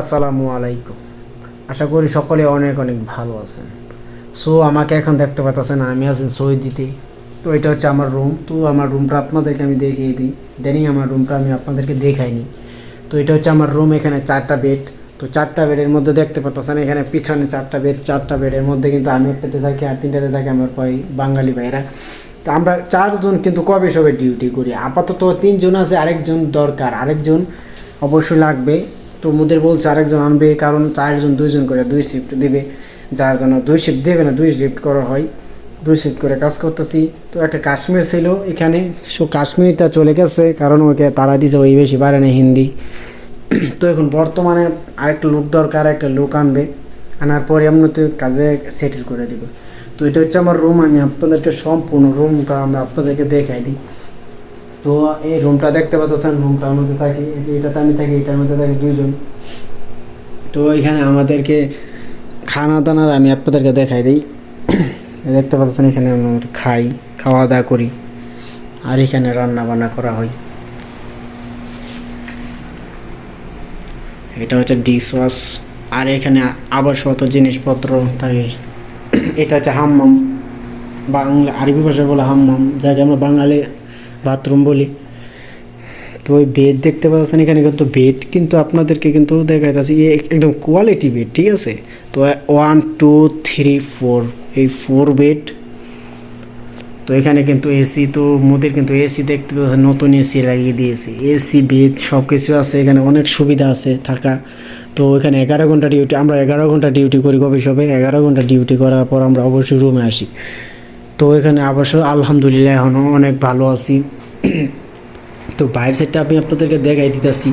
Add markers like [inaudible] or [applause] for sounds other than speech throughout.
আসসালামু আলাইকুম। আশা করি সকলে অনেক অনেক ভালো আছেন। সো আমাকে এখন দেখতে পাচ্ছেন আমি আছেন সৌদিতে। তো এটা হচ্ছে আমার রুম তো আমার রুমটা আপনাদেরকে আমি দেখিয়ে দিই। দেনই আমার রুমটা আমি আপনাদেরকে দেখাইনি। তো এটা হচ্ছে আমার রুম এখানে চারটা বেড তো চারটা বেডের মধ্যে দেখতে পাচ্ছেন এখানে পিছনে চারটা বেড চারটা বেডের মধ্যে কিন্তু আমি একটাতে থাকি আর তিনটাতে থাকি আমার ভাই বাঙালি ভাইরা তো আমরা চারজন কিন্তু কবে সবে ডিউটি করি? আপাতত তিনজন আছে, আরেকজন দরকার। আরেকজন অবশ্যই লাগবে। তো মোদের বলছে আরেকজন আনবে কারণ চারজন দুইজন করে দুই শিফট দেবে। যার জন্য দুই শিফট দেবে না, দুই শিফট করা হয়। দুই শিফট করে কাজ করতেছি। তো একটা কাশ্মীর ছিল এখানে। সো কাশ্মীরটা চলে গেছে, কারণ ওকে তারা দিছে ওই বেশি পারে না হিন্দি। তো এখন বর্তমানে আরেকটা লোক দরকার, একটা লোক আনবে। আনার পরে আমরা তো কাজে সেটেল করে দিব। তো এটা হচ্ছে আমার রুম আমি আপনাদেরকে সম্পূর্ণ রুমটা আমরা আপনাদেরকে দেখাই দিই। তো এই রুমটা দেখতে পাচ্ছেন রুমটার মধ্যে থাকি, এই যে এটাতে আমি থাকি, এটার মধ্যে থাকি দুইজন। তো এখানে আমাদেরকে খানা দানার আমি আপনাদেরকে দেখাই দিই। দেখতে পাচ্ছেন এখানে আমরা খাই খাওয়া দাওয়া করি, আর এখানে রান্না বান্না করা হয়। এটা হচ্ছে ডিশ ওয়াশ আর এখানে আবাসগত জিনিসপত্র থাকে। এটা হচ্ছে হাম্মাম, বাংলা, আরবি ভাষায় বলে হাম্মাম, যাকে আমরা বাঙালি বাথরুম বলি। তো ওই বেড দেখতে পাচ্ছেন এখানে কিন্তু বেড কিন্তু আপনাদেরকে কিন্তু দেখাইতেছি একদম কোয়ালিটি বেড ঠিক আছে? তো ওয়ান টু থ্রি ফোর এই ফোর বেড তো এখানে কিন্তু এসি তো মোদের কিন্তু এসি দেখতে পাচ্ছেন, নতুন এসি লাগিয়ে দিয়েছে। এসি বেড সব কিছু আছে, এখানে অনেক সুবিধা আছে থাকা। তো এখানে এগারো ঘণ্টা ডিউটি আমরা এগারো ঘণ্টা ডিউটি করি কবে সবে এগারো ঘণ্টা ডিউটি করার পর আমরা অবশ্যই রুমে আসি। তো এখানে অবশ্য আলহামদুলিল্লাহ এখনও অনেক ভালো আছি। তো বাইরের সাইডটা আমি আপনাদেরকে দেখাই দিতেছি।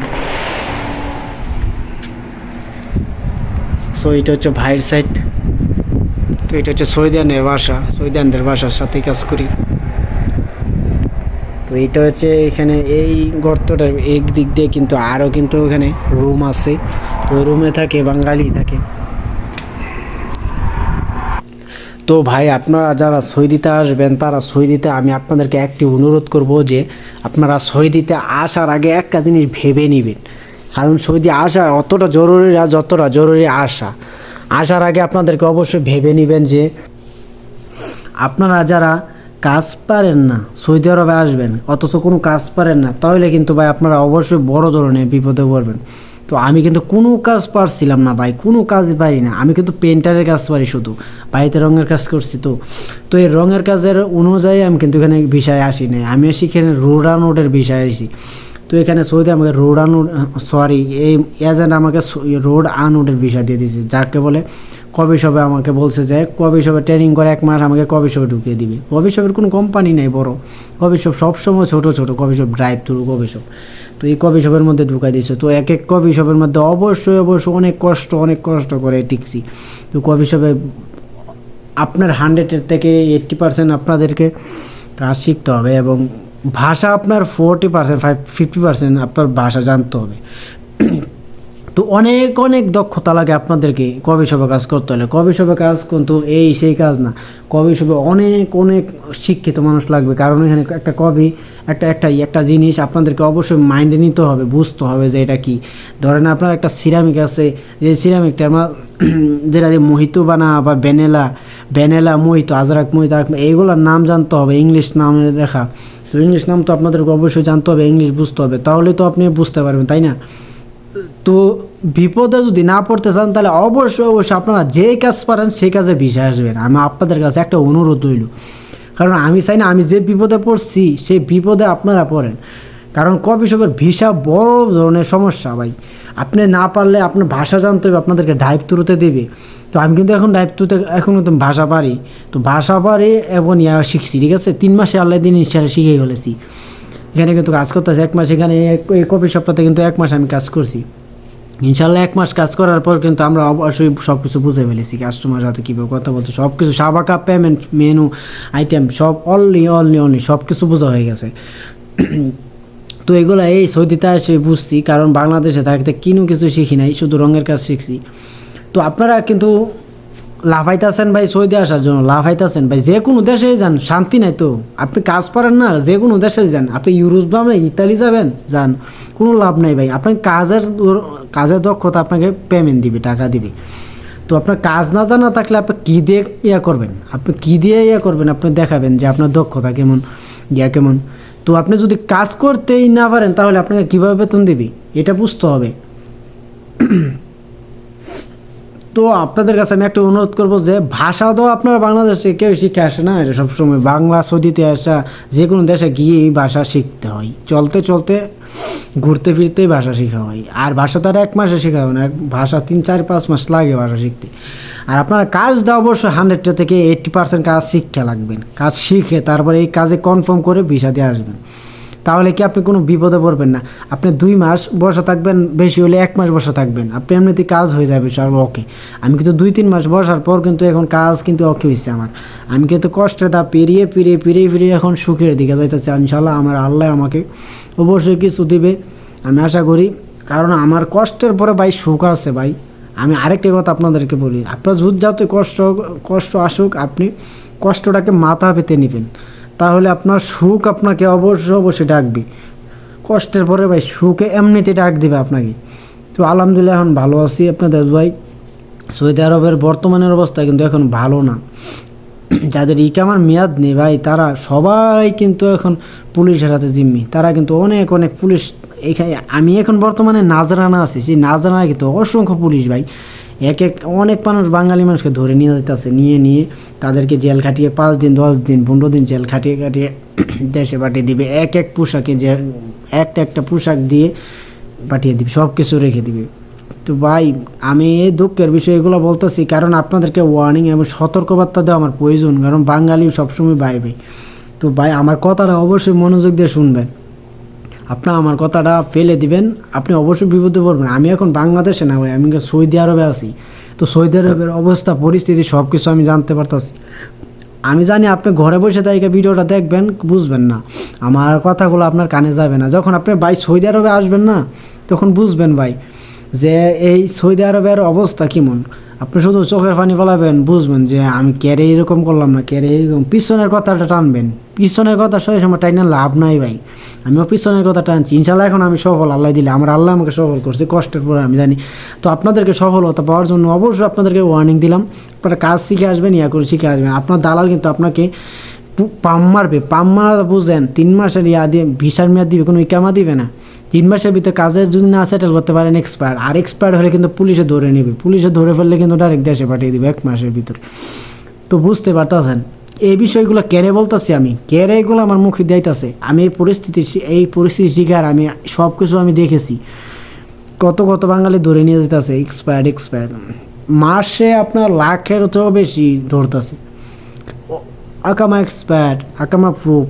সো এটা হচ্ছে ভাইয়ের সাইড তো এটা হচ্ছে সৈদানের বাসা, সৈদানদের বাসার সাথে কাজ করি। তো এটা হচ্ছে এখানে এই গর্তটার এক দিক দিয়ে কিন্তু আরও কিন্তু এখানে রুম আছে। তো রুমে থাকে, বাঙালি থাকে। তো ভাই আপনারা যারা সৌদিতে আসবেন, তারা সৌদিতে আমি আপনাদেরকে একটি অনুরোধ করব যে আপনারা সৌদিতে আসার আগে একটা জিনিস ভেবে নেবেন। কারণ সৌদি আসা অতটা জরুরি না, যতটা জরুরি আসা। আসার আগে আপনাদেরকে অবশ্যই ভেবে নেবেন যে আপনারা যারা কাজ পারেন না, সৌদি আরবে আসবেন, অথচ কোনো কাজ পারেন না, তাহলে কিন্তু ভাই আপনারা অবশ্যই বড় ধরনের বিপদে পড়বেন। তো আমি কিন্তু কোনো কাজ পারছিলাম না ভাই, কোনো কাজই পারি না। আমি কিন্তু পেন্টারের কাজ পারি শুধু, বাড়িতে রঙের কাজ করছি তো। তো এই রঙের কাজের অনুযায়ী আমি কিন্তু এখানে বিষয়ে আসি নাই। আমি আসি এখানে রোড আনোডের বিষয়ে আসি। তো এখানে সৌদি আমাকে রোড আনুড সরি এই এজেন্ট আমাকে রোড আনুডের বিষয় দিয়ে দিয়েছে, যাকে বলে কবে সবে আমাকে বলছে যে কবে সবে ট্রেনিং করে এক মাস আমাকে কবে সবে ঢুকিয়ে দিবে। কবে সবের কোনো কোম্পানি নেই বড়। কবে সব সবসময় ছোটো ছোটো কবে সব ড্রাইভ থ্রু কবে সব তো এই কবি শপের মধ্যে ঢুকাই দিয়েছে। তো এক এক কবি শপের মধ্যে অবশ্যই অবশ্যই অনেক কষ্ট অনেক কষ্ট করে টিকছি। তো কবি শপে আপনার হান্ড্রেডের থেকে এইট্টি পার্সেন্ট আপনাদেরকে কাজ শিখতে হবে এবং ভাষা আপনার forty percent five fifty percent আপনার ভাষা জানতে হবে। তো অনেক অনেক দক্ষতা লাগে আপনাদেরকে কবে সবে কাজ করতে হলে। কবে সবে কাজ কিন্তু এই সেই কাজ না। কবে সবে অনেক অনেক শিক্ষিত মানুষ লাগবে। কারণ এখানে একটা কবি, একটা একটা একটা জিনিস আপনাদেরকে অবশ্যই মাইন্ডে নিতে হবে, বুঝতে হবে যে এটা কি। ধরেন আপনার একটা সিরামিক আছে, যে সিরামিকটা আমার [clears throat] যেটা যে মোহিত বানা বা বেনেলা বেনেলা মোহিত, আজরাক, মোহিত এইগুলোর নাম জানতে হবে, ইংলিশ নামে রেখা তো ইংলিশ নাম তো আপনাদেরকে অবশ্যই জানতে হবে, ইংলিশ বুঝতে হবে। তাহলে তো আপনি বুঝতে পারবেন, তাই না? তো বিপদে যদি না পড়তে চান, তাহলে অবশ্যই অবশ্যই আপনারা যে কাজ পারেন, সেই কাজে ভিসা আসবেন আমি আপনাদের কাছে একটা অনুরোধ রইল। কারণ আমি চাই না, আমি যে বিপদে পড়ছি, সেই বিপদে আপনারা পড়েন। কারণ কফি শপের ভিসা বড় ধরনের সমস্যা ভাই। আপনি না পারলে আপনার ভাষা জানতে হবে, আপনাদেরকে ডাইভ তুরতে দেবে। তো আমি কিন্তু এখন ডাইভ তুরতে এখন কিন্তু ভাষা পারি। তো ভাষা পারি এবং ইয়া শিখছি, ঠিক আছে? তিন মাসে আল্লাহ দিন ইনশাল্লাহ শিখে ফেলেছি। এখানে কিন্তু কাজ করতেছে, এক মাস এখানে, এই কফি শপটাতে কিন্তু এক মাস আমি কাজ করছি। ইনশাল্লাহ এক মাস কাজ করার পর কিন্তু আমরা অবশ্যই সব কিছু বুঝে ফেলেছি কাস্টমার সাথে কীভাবে কথা বলছে সব কিছু সাবাকা পেমেন্ট মেনু আইটেম সব অনলি অনলি অনলি সব কিছু বোঝা হয়ে গেছে। তো এগুলো এই সৌদিতে এসে বুঝছি, কারণ বাংলাদেশে থাকতে কিনু কিছু শিখি নাই, শুধু রঙের কাজ শিখছি। তো আপনারা কিন্তু লাফাইতেছেন ভাই সৌদি আসার জন্য, লাফাইতেছেন ভাই। যে কোনো দেশেই যান, শান্তি নাই তো। আপনি কাজ পারেন না, যে কোনো দেশে যান। আপনি ইউরোপ যাবেন ইতালি যাবেন, যান। কোনো লাভ নাই ভাই। আপনার কাজের কাজের দক্ষতা আপনাকে পেমেন্ট দিবে, টাকা দিবে। তো আপনার কাজ না জানা থাকলে আপনি কী দিয়ে ইয়া করবেন? আপনি কী দিয়ে ইয়া করবেন? আপনি দেখাবেন যে আপনার দক্ষতা কেমন, ইয়া কেমন। তো আপনি যদি কাজ করতেই না পারেন, তাহলে আপনাকে কীভাবে বেতন দিবি? এটা বুঝতে হবে। তো আপনাদের কাছে আমি একটা অনুরোধ করব যে ভাষা তো আপনারা বাংলাদেশে কেউ শিখে আসে না, এটা সবসময় বাংলা, সৌদিতে আসা, যে কোনো দেশে গিয়ে এই ভাষা শিখতে হয়। চলতে চলতে ঘুরতে ফিরতেই ভাষা শেখা হয়। আর ভাষা তার এক মাসে শেখা হয় না ভাষা তিন, চার, পাঁচ মাস লাগে ভাষা শিখতে। আর আপনারা কাজটা অবশ্যই হান্ড্রেডটা থেকে এইট্টি পার্সেন্ট কাজ শিক্ষা লাগবেন। কাজ শিখে তারপরে এই কাজে কনফার্ম করে ভিসা দিয়ে আসবেন। তাহলে কি আপনি কোনো বিপদে পড়বেন না? আপনি দুই মাস বসা থাকবেন, বেশি হলে এক মাস বসা থাকবেন। আপনি এমনিতে কাজ হয়ে যাবে সব ওকে। আমি কিন্তু দুই তিন মাস বসার পর কিন্তু এখন কাজ কিন্তু ওকে হয়েছে আমার। আমি কিন্তু কষ্টে তা পেরিয়ে পেরিয়ে পেরিয়ে পেরিয়ে এখন সুখের দিকে যাইতেছি। ইনশাল্লাহ আমার আল্লাহ আমাকে অবশ্যই কিছু দিবে, আমি আশা করি। কারণ আমার কষ্টের পরে ভাই সুখ আছে ভাই। আমি আরেকটা কথা আপনাদেরকে বলি, আপনার যুদ্ধ যত কষ্ট কষ্ট আসুক, আপনি কষ্টটাকে মাথা পেতে নেবেন। তাহলে আপনার সুখ আপনাকে অবশ্যই অবশ্যই ডাকবে। কষ্টের পরে ভাই, সুখে এমনিতে ডাক দিবে আপনাকে। তো আলহামদুলিল্লাহ এখন ভালো আছি আপনাদের ভাই। সৌদি আরবের বর্তমানের অবস্থা কিন্তু এখন ভালো না। যাদের ইকামার মেয়াদ নেই ভাই, তারা সবাই কিন্তু এখন পুলিশের হাতে জিম্মি। তারা কিন্তু অনেক অনেক পুলিশ এখানে, আমি এখন বর্তমানে নাজরানা আছি। সেই নাজরানা কিন্তু অসংখ্য পুলিশ ভাই। এক এক অনেক মানুষ বাঙালি মানুষকে ধরে নিয়ে যেতেছে নিয়ে নিয়ে তাদেরকে জেল খাটিয়ে পাঁচ দিন, দশ দিন, পনেরো দিন জেল খাটিয়ে খাটিয়ে [clears throat] দেশে পাঠিয়ে দিবে। এক এক পোশাকে যে একটা একটা পোশাক দিয়ে পাঠিয়ে দিবে সব কিছু রেখে দিবে। তো ভাই, আমি এই দুঃখের বিষয় এগুলো বলতেছি কারণ আপনাদেরকে ওয়ার্নিং এবং সতর্কবার্তা দেওয়া আমার প্রয়োজন, কারণ বাঙালি সবসময় ভাই ভাই। তো ভাই, আমার কথাটা অবশ্যই মনোযোগ দিয়ে শুনবেন। আপনার আমার কথাটা ফেলে দিবেন, আপনি অবশ্যই বিপদে পড়বেন। আমি এখন বাংলাদেশে না ভাই, আমি সৌদি আরবে আছি। তো সৌদি আরবের অবস্থা, পরিস্থিতি সব কিছু আমি জানতে পারতাছি। আমি জানি আপনি ঘরে বসে তাই ভিডিওটা দেখবেন, বুঝবেন না। আমার কথাগুলো আপনার কানে যাবে না। যখন আপনি ভাই সৌদি আরবে আসবেন না, তখন বুঝবেন ভাই যে এই সৌদি আরবের অবস্থা কেমন। আপনি শুধু চোখের পানি ফলাবেন, বুঝবেন যে আমি ক্যারে এরকম করলাম না ক্যারে এরকম। পিছনের কথাটা টানবেন। পিছনের কথা সবাই সময় টাইনা লাভ নাই ভাই। আমিও পিছনের কথা টানছি। ইনশাল্লাহ এখন আমি সফল, আল্লাহ দিলে। আমার আল্লাহ আমাকে সফল করছে, কষ্টের পরে আমি জানি। তো আপনাদেরকে সফলতা পাওয়ার জন্য অবশ্যই আপনাদেরকে ওয়ার্নিং দিলাম। আপনারা কাজ শিখে আসবেন, ইয়া করে শিখে আসবেন। আপনার দালাল কিন্তু আপনাকে পাম মারবে। পাম মারা বুঝেন, তিন মাসের ইয়া দিয়ে, ভিসার মেয়াদ দিবে, কোনো ইকামা দিবে না। তিন মাসের ভিতরে কাজের যদি না সেটেল করতে পারেন এক্সপায়ার আর এক্সপায়ার হলে কিন্তু পুলিশে ধরে নেবে। পুলিশে ধরে ফেললে কিন্তু ডাইরেক্ট দেশে পাঠিয়ে দিবে এক মাসের ভিতরে। তো বুঝতে পারতেছেন? এই বিষয়গুলো কেড়ে বলতেছি আমি। কেড়ে এগুলো আমার মুখে দিতেছে। আমি এই পরিস্থিতি এই পরিস্থিতি শিকার, আমি সব কিছু আমি দেখেছি। কত কত বাঙালি ধরে নিয়ে যেতেছে এক্সপায়ার্ড এক্সপায়ার মাসে আপনার লাখের চেয়েও বেশি ধরতেছে। আকামা এক্সপায়ার্ড আকামা প্রুফ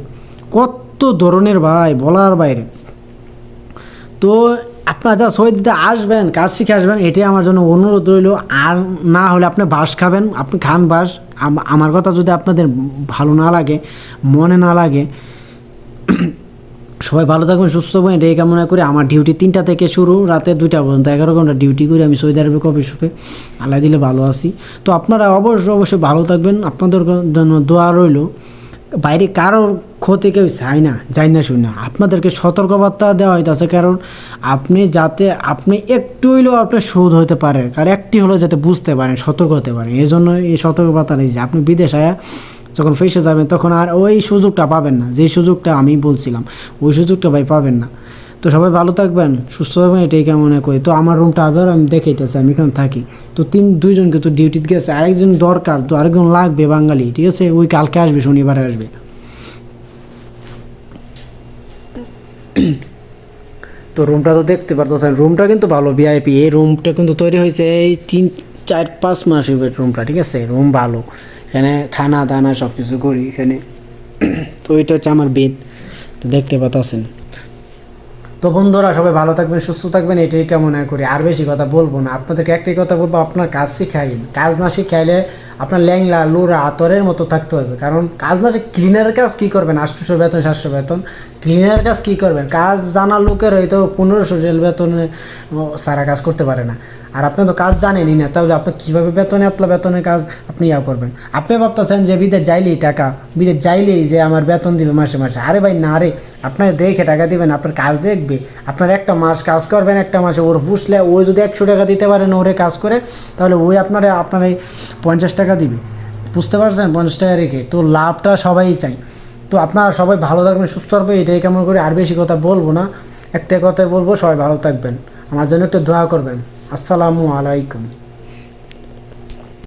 কত ধরনের ভাই, বলার বাইরে। তো আপনারা যা সৌদিতে আসবেন, কাজ শিখে আসবেন, এটাই আমার জন্য অনুরোধ রইল। আর না হলে আপনি বাস খাবেন, আপনি খান বাস আমার কথা যদি আপনাদের ভালো না লাগে, মনে না লাগে, সবাই ভালো থাকবেন, সুস্থ থাকবেন, এটাই কামনা করে। আমার ডিউটি তিনটা থেকে শুরু, রাতে দুইটা পর্যন্ত, এগারো ঘণ্টা ডিউটি করে আমি সৌদি আরবে কফি শপে আল্লাহ দিলে ভালো আছি। তো আপনারা অবশ্যই অবশ্যই ভালো থাকবেন। আপনাদের জন্য দোয়া রইল। বাইরে কারোর ক্ষতি কেউ চায় না যাই না শুনে। আপনাদেরকে সতর্কবার্তা দেওয়া হইতেছে, কারণ আপনি যাতে, আপনি একটু হইলেও আপনার শোধ হতে পারেন কারণ একটি হলেও যাতে বুঝতে পারেন, সতর্ক হতে পারেন। এই জন্য এই সতর্কবার্তা যে, আপনি বিদেশ আয়া যখন ফেসে যাবেন, তখন আর ওই সুযোগটা পাবেন না। যে সুযোগটা আমি বলছিলাম, ওই সুযোগটা ভাই পাবেন না। তো সবাই ভালো থাকবেন, সুস্থ থাকবেন, এটাই কেমন করি। তো আমার রুমটা আবার আমি দেখাইতেছি, আমি এখানে থাকি। তো তিন, দুইজনকে তো ডিউটিতে গেছে, আরেকজন দরকার, তো আরেকজন লাগবে বাঙালি, ঠিক আছে? ওই কালকে আসবে, শনিবারে আসবে। [coughs] তো রুমটা তো দেখতে পারতেছেন রুমটা কিন্তু ভালো ভিআইপি এই রুমটা কিন্তু তৈরি হয়েছে এই তিন, চার, পাঁচ মাস রুমটা ঠিক আছে? রুম ভালো। এখানে খানা দানা সব কিছু করি, এখানে। [coughs] তো এটা হচ্ছে আমার বেদ তো দেখতে পাচ্ছেন তো বন্ধুরা, সবাই ভালো থাকবেন, সুস্থ থাকবেন, এটাই কেমন করি। আর বেশি কথা বলব না। আপনাদেরকে একটাই কথা বলব, আপনার কাজ শিখাইন কাজ না শিখাইলে আপনার ল্যাংলা লোরা, আতরের মতো থাকতে হবে। কারণ কাজ না শিখে ক্লিনারের কাজ কী করবেন? আটশোশো বেতন, সাতশো বেতন। ক্লিনারের কাজ কী করবেন? কাজ জানা লোকের হয়তো পনেরোশো রেল বেতনে সারা কাজ করতে পারে না। আর আপনি তো কাজ জানেনই না, তাহলে আপনি কীভাবে বেতনে এতলা বেতনের কাজ আপনি ইয়া করবেন? আপনি ভাবতেছেন যে বিদেশ যাইলেই টাকা, বিদেশ যাইলেই যে আমার বেতন দিবে মাসে মাসে। আরে ভাই, না রে আপনার দেখে টাকা দিবেন, আপনার কাজ দেখবে। আপনার একটা মাস কাজ করবেন, একটা মাসে। ওর পুষলে ও যদি একশো টাকা দিতে পারেন ওরে কাজ করে, তাহলে ওই আপনার আপনার এই পঞ্চাশ টাকা দিবে। বুঝতে পারছেন? পঞ্চাশ টাকা রেখে। তো লাভটা সবাই চাই তো আপনারা সবাই ভালো থাকবেন, সুস্থ থাকবেন, এটাই কেমন করে আর বেশি কথা বলব না। একটা কথাই বলব, সবাই ভালো থাকবেন। আমার জন্য একটু দোয়া করবেন। আসসালামু আলাইকুম।